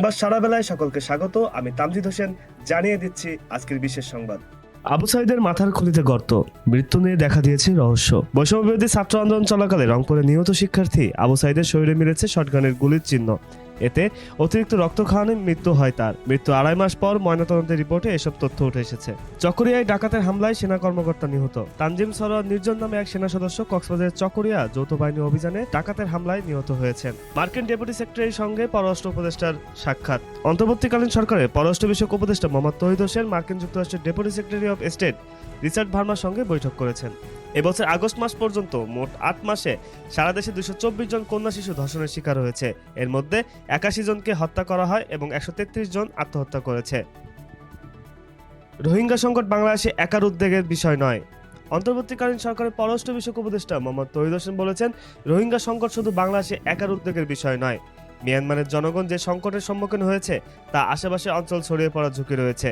সংবাদ সারা বেলায় সকলকে স্বাগত। আমি তামজিদ হোসেন, জানিয়ে দিচ্ছি আজকের বিশেষ সংবাদ। আবু সাইদের মাথার খুলিতে গর্ত, মৃত্যু নিয়ে দেখা দিয়েছে রহস্য। বৈষম্যবিরোধী ছাত্র আন্দোলন চলাকালে রংপুরে নিহত শিক্ষার্থী আবু সাইদের শরীরে মিলেছে শটগানের গুলির চিহ্ন। এতে অতিরিক্ত রক্ত মৃত্যু হয় তার। মৃত্যু আড়াই মাস পর ময়নাতদন্তের রিপোর্টে এসব তথ্য উঠে এসেছে। চকরিয়ায় ডাকাতের হামলায় সেনা কর্মকর্তা নিহত। তানজিম সরোয়ার নির্জন নামে এক সেনা সদস্য কক্সবাজারের চকরিয়া যৌথ বাহিনী অভিযানে ডাকাতের হামলায় নিহত হয়েছেন। মার্কিন ডেপুটি সেক্রেটারির সঙ্গে পররাষ্ট্র উপদেষ্টার সাক্ষাৎ। অন্তর্বর্তীকালীন সরকারের পররাষ্ট্র বিষয়ক উপদেষ্টা মোহাম্মদ তহিদ হোসেন, মার্কিন যুক্তরাষ্ট্রের deputy secretary of state Richard ভার্মার সঙ্গে বৈঠক করেছেন। এবছর আগস্ট মাস পর্যন্ত মোট আট মাসে সারা দেশে দুশো চব্বিশ জন কন্যা শিশু ধর্ষণের শিকার হয়েছে। এর মধ্যে একাশি জনকে হত্যা করা হয় এবং একশো তেত্রিশ জন আত্মহত্যা করেছে। রোহিঙ্গা সংকট বাংলাদেশে একার উদ্বেগের বিষয় নয়। অন্তর্বর্তীকালীন সরকারের পররাষ্ট্র বিষয়ক উপদেষ্টা মোহাম্মদ তহিদ হোসেন বলেছেন, রোহিঙ্গা সংকট শুধু বাংলাদেশে একার উদ্বেগের বিষয় নয়। মিয়ানমারের জনগণ যে সংকটের সম্মুখীন হয়েছে, তা আশেপাশে অঞ্চল ছড়িয়ে পড়ার ঝুঁকি রয়েছে।